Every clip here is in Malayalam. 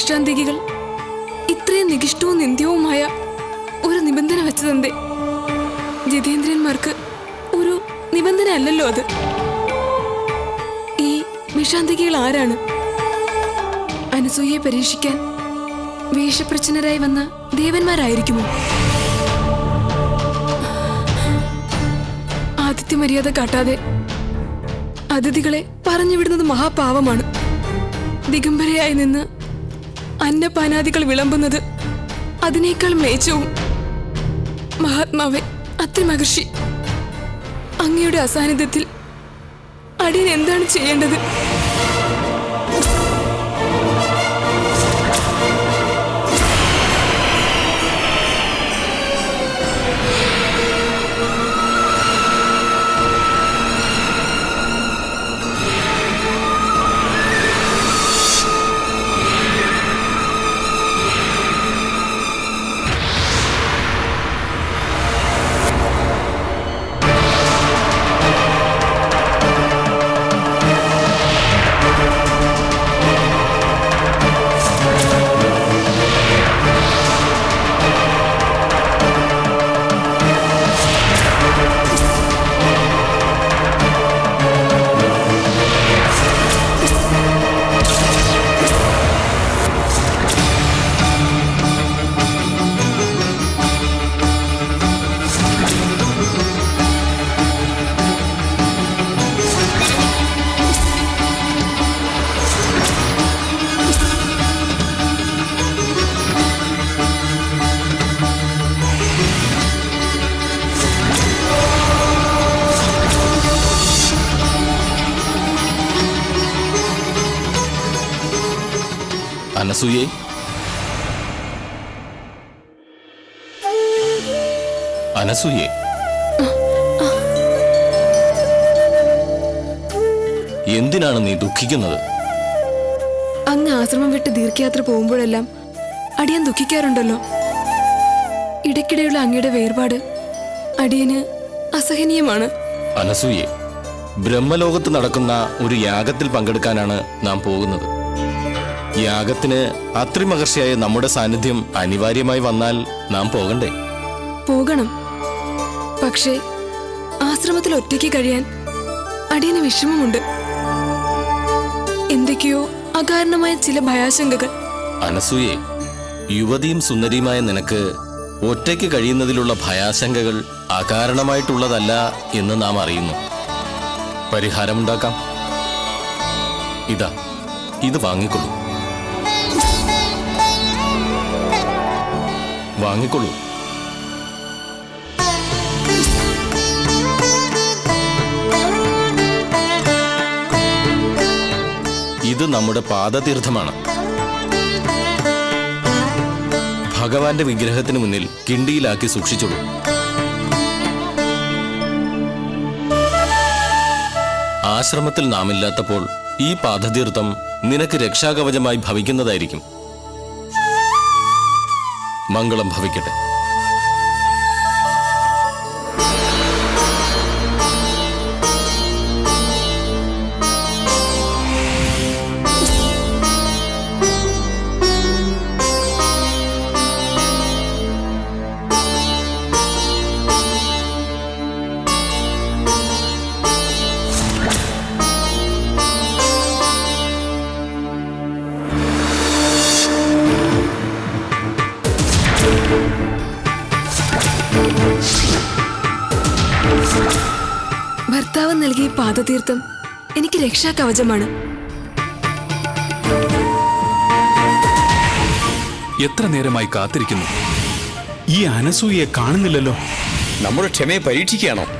ആ ഭിഷ്ടാന്തികൾ ഇത്രയും നികിഷ്ടവും നിന്ദ്യവുമായ ഒരു നിബന്ധന വെച്ചതെന്തേ? ജിതേന്ദ്രന്മാർക്ക് ഒരു നിബന്ധന അല്ലല്ലോ അത്. ഈ വിഷാന്തികൾ ആരാണ്? അനസൂയയെ പരീക്ഷിക്കാൻ വേഷപ്രച്ഛന്നരായി വന്ന ദേവന്മാരായിരിക്കുമോ? ആതിഥ്യ മര്യാദ കാട്ടാതെ അതിഥികളെ പറഞ്ഞുവിടുന്നത് മഹാപാവമാണ്. ദിഗംബരയായി നിന്ന് അന്നപാനാദികൾ വിളമ്പുന്നത് അതിനേക്കാൾ മേച്ചവും മഹാത്മാവെ അത്ര മഹർഷി. അങ്ങയുടെ അസാന്നിധ്യത്തിൽ അടിയൻ എന്താണ് ചെയ്യേണ്ടത്? അനസൂയെ. അനസൂയെ. എന്തിനാണ് നീ ദുഃഖിക്കുന്നത്? അങ്ങ് ആശ്രമം വിട്ട് ദീർഘയാത്ര പോകുമ്പോഴെല്ലാം അടിയൻ ദുഃഖിക്കാറുണ്ടല്ലോ. ഇടയ്ക്കിടെയുള്ള അങ്ങയുടെ വേർപാട് അടിയന് അസഹനീയമാണ്. അനസൂയെ ബ്രഹ്മലോകത്ത് നടക്കുന്ന ഒരു യാഗത്തിൽ പങ്കെടുക്കാനാണ് നാം പോകുന്നത്. യാഗത്തിന് അത്രിമഹർഷിയായ നമ്മുടെ സാന്നിധ്യം അനിവാര്യമായി വന്നാൽ നാം പോകണ്ടേ? പോകണം. പക്ഷേ ആശ്രമത്തിൽ ഒറ്റയ്ക്ക് കഴിയാൻ അടിയന് വിഷമമുണ്ട്. എന്തൊക്കെയോ അകാരണമായ ചില ഭയാശങ്കകൾ. അനസൂയെ യുവതിയും സുന്ദരിയുമായ നിനക്ക് ഒറ്റയ്ക്ക് കഴിയുന്നതിലുള്ള ഭയാശങ്കകൾ അകാരണമായിട്ടുള്ളതല്ല എന്ന് നാം അറിയുന്നു. പരിഹാരമുണ്ടാക്കാം. ഇതാ ഇത് വാങ്ങിക്കൊള്ളൂ. വാങ്ങിക്കൊള്ളൂ. ഇത് നമ്മുടെ പാദതീർത്ഥമാണ്. ഭഗവാന്റെ വിഗ്രഹത്തിന് മുന്നിൽ കിണ്ടിയിലാക്കി സൂക്ഷിച്ചോളൂ. ആശ്രമത്തിൽ നാമില്ലാത്തപ്പോൾ ഈ പാദതീർത്ഥം നിനക്ക് രക്ഷാകവചമായി ഭവിക്കുന്നതായിരിക്കും. മംഗളം ഭവിക്കട്ടെ. നൽകിയ എനിക്ക് രക്ഷാ എനിക്ക് രക്ഷാകവചമാണ്. എത്ര നേരമായി കാത്തിരിക്കുന്നു? ഈ അനസൂയെ കാണുന്നില്ലല്ലോ. നമ്മുടെ ക്ഷമയെ പരീക്ഷിക്കുകയാണോ?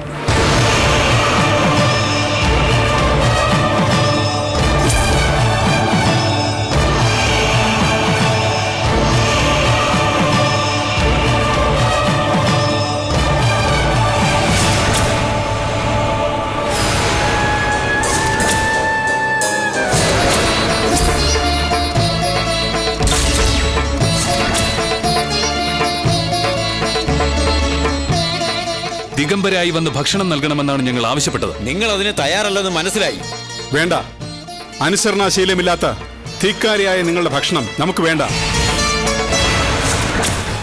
ദിഗംബരായി വന്ന് ഭക്ഷണം നൽകണമെന്നാണ് ഞങ്ങൾ ആവശ്യപ്പെട്ടത്. നിങ്ങൾ അതിന് തയ്യാറല്ലെന്ന് മനസ്സിലായി. വേണ്ട. അനുസരണാശീലമില്ലാത്ത തീക്കാരിയായ നിങ്ങളുടെ ഭക്ഷണം നമുക്ക് വേണ്ട.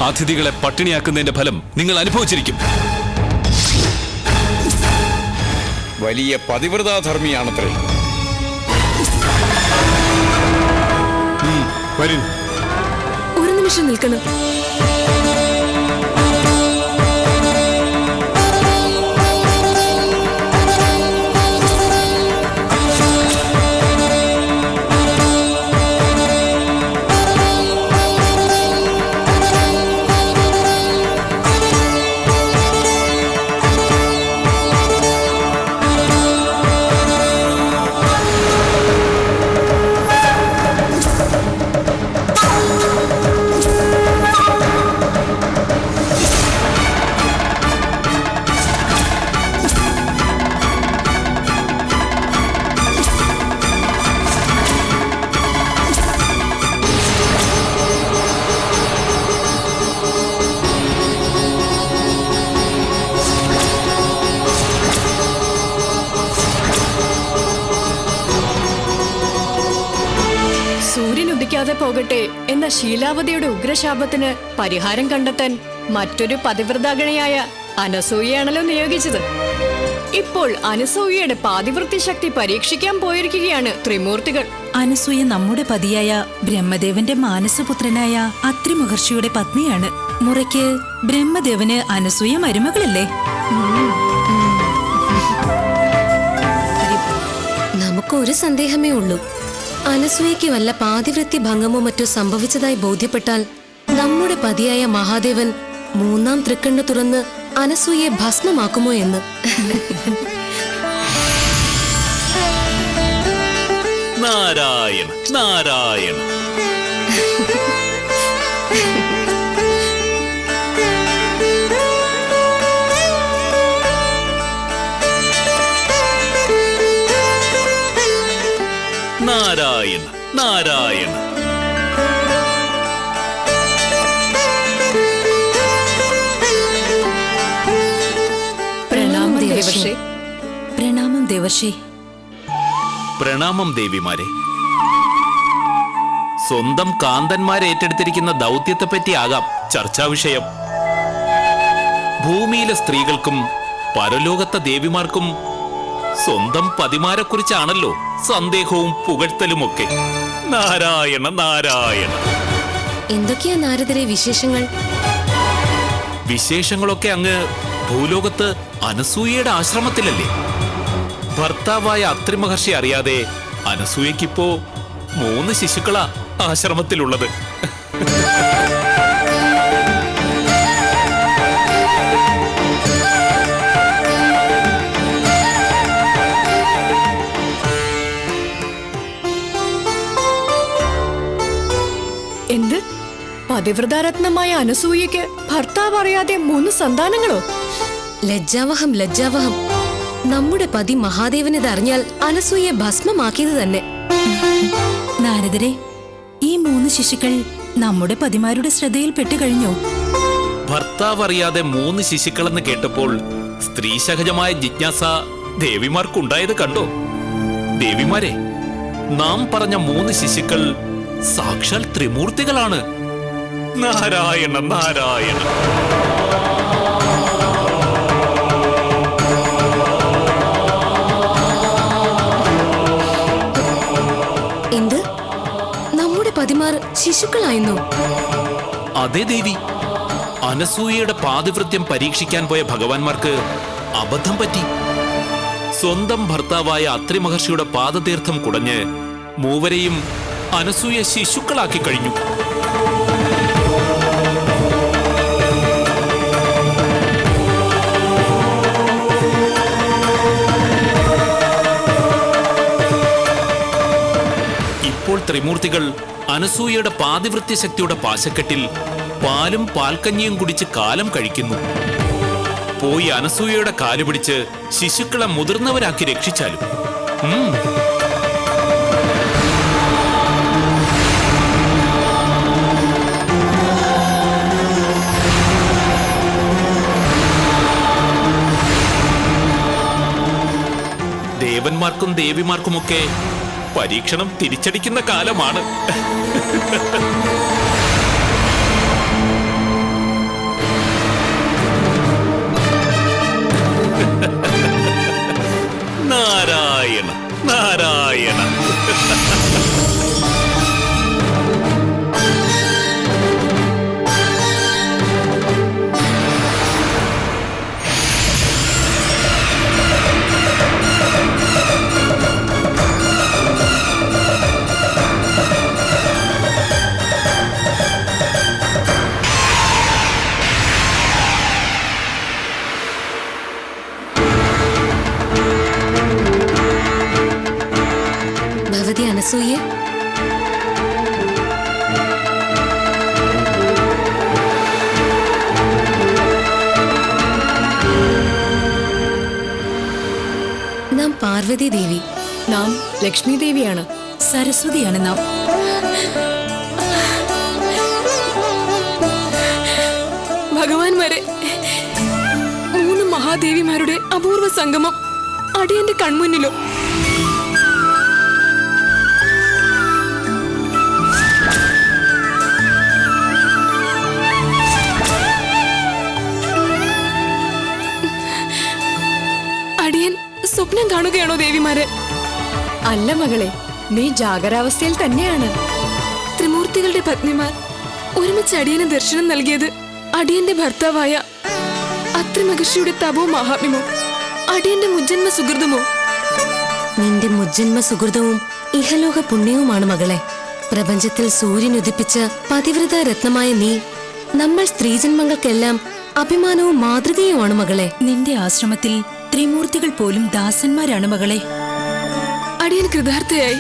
അതിഥികളെ പട്ടിണിയാക്കുന്നതിന്റെ ഫലം നിങ്ങൾ അനുഭവിച്ചിരിക്കും. വലിയ പതിവ്രതാധർമ്മിയാണത്രേ. വരും. ഒരു നിമിഷം നിൽക്കണം. പോകട്ടെ എന്ന ശീലാവതിയുടെ ഉഗ്രശാപത്തിന് പരിഹാരം കണ്ടെത്താൻ മറ്റൊരു പതിവ്രതാഗണിയായ അനസൂയയാണല്ലോ നിയോഗിച്ചത്. ഇപ്പോൾ അനസൂയയുടെ പാതിവൃത്തി ശക്തി പരീക്ഷിക്കാൻ പോയിരിക്കുകയാണ് ത്രിമൂർത്തികൾ. അനസൂയ നമ്മുടെ പതിയായ ബ്രഹ്മദേവന്റെ മാനസപുത്രനായ അത്രി മഹർഷിയുടെ പത്നിയാണ്. മുറയ്ക്ക് ബ്രഹ്മദേവന് അനസൂയ മരുമകളല്ലേ? നമുക്ക് ഒരു സന്ദേഹമേ ഉള്ളൂ. അനസൂയയ്ക്ക് വല്ല പാതിവൃത്തി ഭംഗമോ മറ്റോ സംഭവിച്ചതായി ബോധ്യപ്പെട്ടാൽ നമ്മുടെ പതിയായ മഹാദേവൻ മൂന്നാം തൃക്കണ്ണ് തുറന്ന് അനസൂയെ ഭസ്മമാക്കുമോ എന്ന്. നാരായണ നാരായണ പ്രണാമം ദേവർഷി പ്രണാമം ദേവിമാരെ. സ്വന്തം കാന്തന്മാരെ ഏറ്റെടുത്തിരിക്കുന്ന ദൗത്യത്തെപ്പറ്റി ആകാം ചർച്ചാ വിഷയം. ഭൂമിയിലെ സ്ത്രീകൾക്കും പരലോകത്തെ ദേവിമാർക്കും സ്വന്തം പതിമാരെക്കുറിച്ചാണല്ലോ സന്ദേഹവും പുകഴ്ത്തലുമൊക്കെ. നാരായണ നാരായണ. എന്തൊക്കെയാ നാരദരെ വിശേഷങ്ങൾ? വിശേഷങ്ങളൊക്കെ അങ്ങ് ഭൂലോകത്ത് അനസൂയയുടെ ആശ്രമത്തിലല്ലേ? ഭർത്താവായ അത്രി മഹർഷി അറിയാതെ അനസൂയക്കിപ്പോ മൂന്ന് ശിശുക്കളാ ആശ്രമത്തിലുള്ളത്. എന്ത്? പതിവ്രതാരത്നമായ അനസൂയക്ക് ഭർത്താവ് അറിയാതെ മൂന്ന് സന്താനങ്ങളോ? ലജ്ജാവഹം ലജ്ജാവഹം. നമ്മുടെ പതി മഹാദേവനെ അറിഞ്ഞാൽ അനസൂയെ ഭസ്മമാക്കിയത് തന്നെ. നാരദരെ ഈ മൂന്ന് ശിശുക്കൾ നമ്മുടെ പതിമാരുടെ ശ്രദ്ധയിൽപ്പെട്ടു കഴിഞ്ഞോ? ഭർത്താവ് അറിയാതെ മൂന്ന് ശിശുക്കളെന്ന് കേട്ടപ്പോൾ സ്ത്രീ സഹജമായ ജിജ്ഞാസ ദേവിമാർക്കുണ്ടായത് കണ്ടോ? ദേവിമാരെ നാം പറഞ്ഞ മൂന്ന് ശിശുക്കൾ സാക്ഷാൽ ത്രിമൂർത്തികളാണ്. നാരായണ നാരായണ. ശിശുക്കളായിരുന്നു. അതെ ദേവി അനസൂയയുടെ പാതിവൃത്യം പരീക്ഷിക്കാൻ പോയ ഭഗവാൻമാർക്ക് അബദ്ധം പറ്റി. സ്വന്തം ഭർത്താവായ അത്രി മഹർഷിയുടെ പാദതീർത്ഥം കുടഞ്ഞ് മൂവരെയും അനസൂയ ശിശുക്കളാക്കി കഴിഞ്ഞു. ഇപ്പോൾ ത്രിമൂർത്തികൾ അനസൂയയുടെ പാതിവൃത്യ ശക്തിയുടെ പാശക്കെട്ടിൽ പാലും പാൽക്കഞ്ഞിയും കുടിച്ച് കാലം കഴിക്കുന്നു പോയി അനസൂയയുടെ കാൽ പിടിച്ച് ശിശുക്കളെ മുതിർന്നവരാക്കി രക്ഷിച്ചാലും. ദേവന്മാർക്കും ദേവിമാർക്കുമൊക്കെ പരീക്ഷണം തിരിച്ചടിക്കുന്ന കാലമാണ്. പാർവതി ദേവി നാം ലക്ഷ്മി ദേവിയാണ് സരസ്വതിയാണ് നാം. ഭഗവാൻമാരെ മൂന്ന് മഹാദേവിമാരുടെ അപൂർവ സംഗമം അടിയന്റെ കൺമുന്നിലോ. സ്വപ്നം കാണുകയാണോ ദേവിമാരെ? അല്ല മകളെ നീ ജാഗരാവസ്ഥയിൽ തന്നെയാണ്. ത്രിമൂർത്തികളുടെ പത്നിമാർ ഒരുമിച്ച് അടിയന് ദർശനം നൽകിയത് അടിയന്റെ ഭർത്താവായ അത്രിമഹർഷിയുടെ തപോ മഹാത്മ്യമോ അടിയന്റെ മുജ്ജന്മ സുഹൃതമോ? നിന്റെ മുജ്ജന്മ സുഹൃതവും ഇഹലോക പുണ്യവുമാണ് മകളെ. പ്രപഞ്ചത്തിൽ സൂര്യൻ ഉദിപ്പിച്ച പതിവ്രത രത്നമായ നീ നമ്മൾ സ്ത്രീജന്മങ്ങൾക്കെല്ലാം അഭിമാനവും മാതൃകയുമാണ് മകളെ. നിന്റെ ആശ്രമത്തിൽ ത്രിമൂർത്തികൾ പോലും ദാസന്മാരാണ് മകളെ. അടിയൻ കൃതാർത്ഥയായി.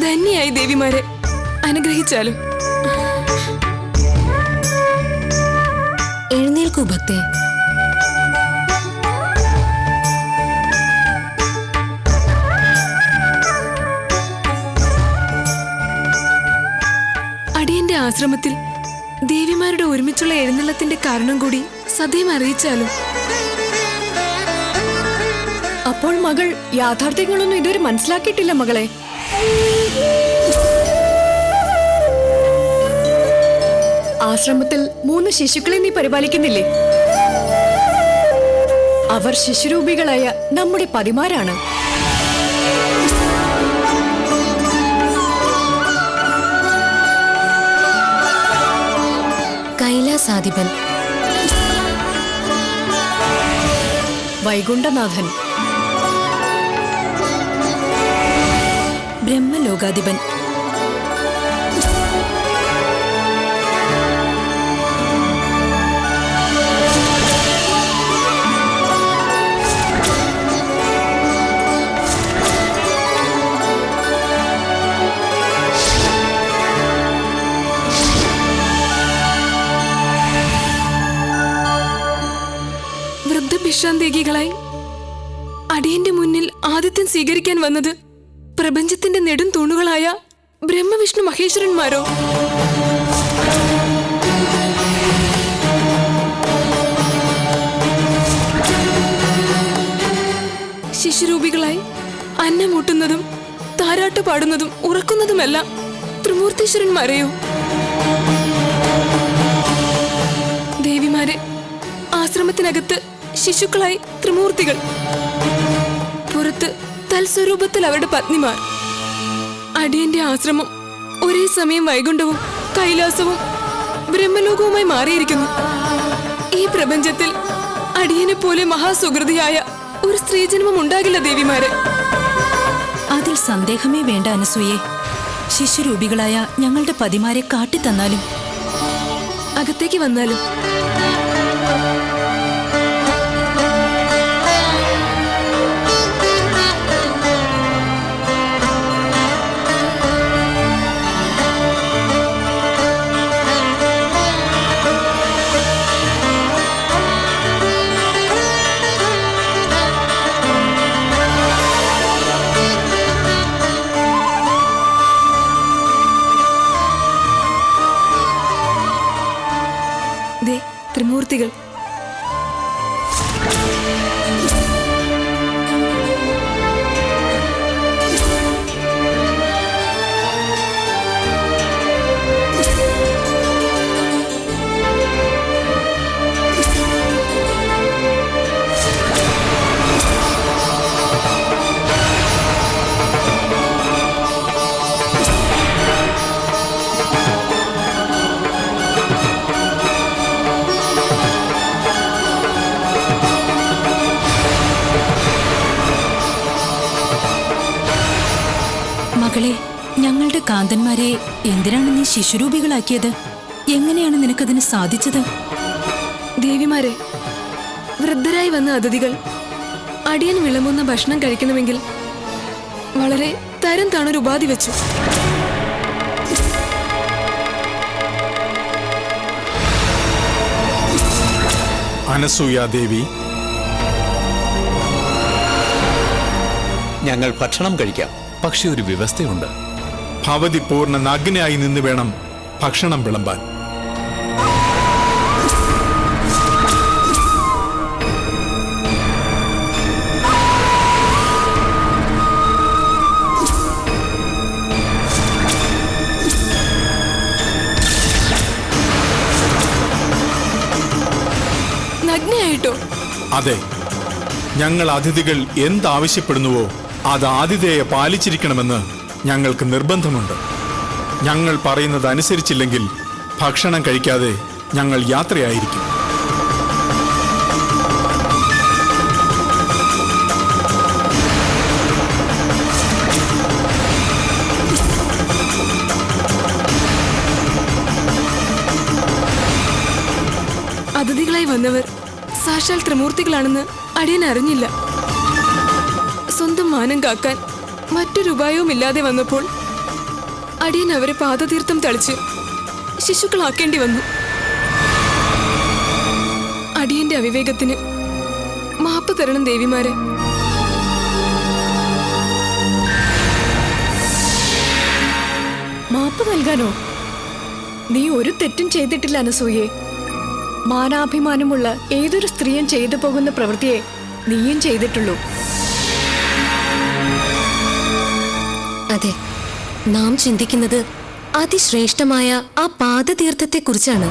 ധന്യയായി ദേവിമാരെ. അനുഗ്രഹിച്ചാലും. എഴുന്നേൽക്കൂ ഭക്തേ. അടിയന്റെ ആശ്രമത്തിൽ ദേവിമാരുടെ ഒരുമിച്ചുള്ള എഴുന്നള്ളത്തിന്റെ കാരണം കൂടി സദ്യം അറിയിച്ചാലും. അപ്പോൾ മകൾ യാഥാർത്ഥ്യങ്ങളൊന്നും ഇതുവരെ മനസ്സിലാക്കിയിട്ടില്ല മകളെ. ആശ്രമത്തിൽ മൂന്ന് ശിശുക്കളെ നീ പരിപാലിക്കുന്നില്ലേ? അവർ ശിശുരൂപികളായ നമ്മുടെ പതിമാരാണ്. കൈലാസാധിപൻ. വൈകുണ്ഠനാഥൻ. ബ്രഹ്മലോകാധിപൻ. വൃദ്ധഭിഷാന്തേകികളായി അടിയന്റെ മുന്നിൽ ആദിത്യം സ്വീകരിക്കാൻ വന്നത് പ്രപഞ്ചത്തിന്റെ നെടും തൂണുകളായ ബ്രഹ്മവിഷ്ണു മഹേശ്വരന്മാരോ? ശിശുരൂപികളായി അന്നമൂട്ടുന്നതും താരാട്ട് പാടുന്നതും ഉറക്കുന്നതുമെല്ലാം ത്രിമൂർത്തീശ്വരന്മാരെയോ? ദേവിമാരെ ആശ്രമത്തിനകത്ത് ശിശുക്കളായി ത്രിമൂർത്തികൾ. പുറത്ത് തൽസ്വരൂപത്തിൽ അവരുടെ പത്നിമാർ. അടിയന്റെ ആശ്രമം ഒരേ സമയം വൈകുണ്ഠവും കൈലാസവും ബ്രഹ്മലോകവുമായി മാറിയിരിക്കുന്നു. ഈ പ്രപഞ്ചത്തിൽ അടിയനെ പോലെ മഹാസുഹൃതിയായ ഒരു സ്ത്രീജന്മം ഉണ്ടാകില്ല ദേവിമാരെ. അതിൽ സന്ദേഹമേ വേണ്ട അനസൂയെ. ശിശുരൂപികളായ ഞങ്ങളുടെ പതിമാരെ കാട്ടിത്തന്നാലും. അകത്തേക്ക് വന്നാലും എന്തിനാണ് നീ ശിശുരൂപികളാക്കിയത്? എങ്ങനെയാണ് നിനക്കതിന് സാധിച്ചത്? ദേവിമാരെ വൃദ്ധരായി വന്ന അതിഥികൾ അടിയൻ വിളമ്പുന്ന ഭക്ഷണം കഴിക്കണമെങ്കിൽ വളരെ തരം താണൊരു ഉപാധി വെച്ചു. അനസൂയാദേവി ഞങ്ങൾ ഭക്ഷണം കഴിക്കാം. പക്ഷെ ഒരു വ്യവസ്ഥയുണ്ട്. ഭവതി പൂർണ നഗ്നയായി നിന്ന് വേണം ഭക്ഷണം വിളമ്പാൻ. നഗ്നയായിട്ടോ? അതെ. ഞങ്ങൾ അതിഥികൾ എന്താവശ്യപ്പെടുന്നുവോ അത് ആതിഥേയെ പാലിച്ചിരിക്കണമെന്ന് ഞങ്ങൾക്ക് നിർബന്ധമുണ്ട്. ഞങ്ങൾ പറയുന്നത് അനുസരിച്ചില്ലെങ്കിൽ ഭക്ഷണം കഴിക്കാതെ ഞങ്ങൾ യാത്രയായിരിക്കും. അതിഥികളായി വന്നവർ സാക്ഷാൽ ത്രിമൂർത്തികളാണെന്ന് അടിയൻ അറിഞ്ഞില്ല. സ്വന്തം മാനം കാക്കാൻ മറ്റൊരു ഉപായവും ഇല്ലാതെ വന്നപ്പോൾ അടിയൻ അവരെ പാദതീർത്ഥം തളിച്ച് ശിശുക്കളാക്കേണ്ടി വന്നു. അടിയന്റെ അവിവേകത്തിന് മാപ്പ് തരണം ദേവിമാരെ. മാപ്പ് നൽകാനോ? നീ ഒരു തെറ്റും ചെയ്തിട്ടില്ല അനസൂയെ. മാനാഭിമാനമുള്ള ഏതൊരു സ്ത്രീയും ചെയ്തു പോകുന്ന പ്രവൃത്തിയെ നീയും ചെയ്തിട്ടുള്ളൂ. അതെ നാം ചിന്തിക്കുന്നത് അതിശ്രേഷ്ഠമായ ആ പാദതീർത്ഥത്തെക്കുറിച്ചാണ്.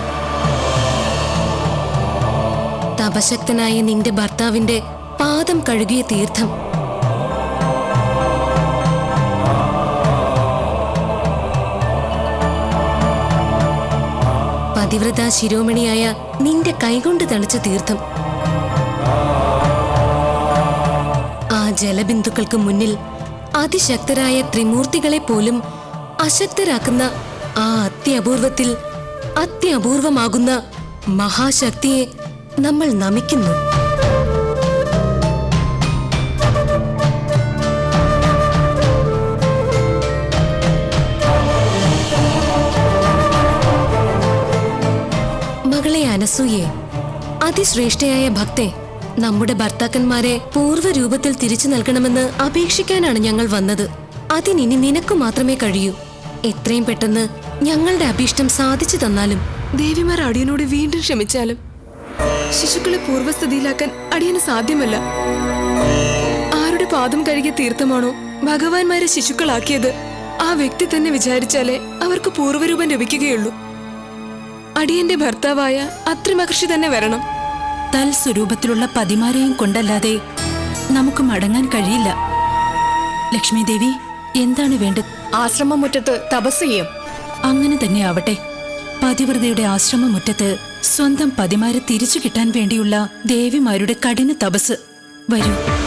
തപശക്തനായ നിന്റെ ഭർത്താവിന്റെ പാദം കഴുകിയ തീർത്ഥം. പതിവ്രത ശിരോമണിയായ നിന്റെ കൈകൊണ്ട് തളിച്ച തീർത്ഥം. ആ ജലബിന്ദുക്കൾക്ക് മുന്നിൽ അതിശക്തരായ ത്രിമൂർത്തികളെ പോലും അശക്തരാക്കുന്ന ആ അത്യപൂർവത്തിൽ അത്യപൂർവമാകുന്ന മഹാശക്തിയെ നമ്മൾ നമിക്കുന്നു. മകളെ അനസൂയെ അതിശ്രേഷ്ഠയായ ഭക്തെ നമ്മുടെ ഭർത്താക്കന്മാരെ പൂർവരൂപത്തിൽ തിരിച്ചു നൽകണമെന്ന് അപേക്ഷിക്കാനാണ് ഞങ്ങൾ വന്നത്. അതിനിനി നിനക്കു മാത്രമേ കഴിയൂ. എത്രയും പെട്ടെന്ന് ഞങ്ങളുടെ അഭീഷ്ടം സാധിച്ചു തന്നാലും. ദേവിമാർ അടിയനോട് വീണ്ടും ക്ഷമിച്ചാലും. ശിശുക്കളെ പൂർവസ്ഥിതിയിലാക്കാൻ അടിയന് സാധ്യമല്ല. ആരുടെ പാദം കഴുകിയ തീർത്ഥമാണോ ഭഗവാൻമാരെ ശിശുക്കളാക്കിയത്? ആ വ്യക്തി തന്നെ വിചാരിച്ചാലേ അവർക്ക് പൂർവരൂപം ലഭിക്കുകയുള്ളൂ. അടിയന്റെ ഭർത്താവായ അത്രമഹർഷി തന്നെ വരണം. തൽസ്വരൂപത്തിലുള്ള പതിമാരെയും കൊണ്ടല്ലാതെ നമുക്ക് മടങ്ങാൻ കഴിയില്ല. ലക്ഷ്മി ദേവി എന്താണ് വേണ്ടത്? ആശ്രമമുറ്റത്ത് തപസ് ചെയ്യും. അങ്ങനെ തന്നെ ആവട്ടെ. പതിവ്രതയുടെ ആശ്രമമുറ്റത്ത് സ്വന്തം പതിമാരെ തിരിച്ചു കിട്ടാൻ വേണ്ടിയുള്ള ദേവിമാരുടെ കഠിന തപസ്. വരൂ.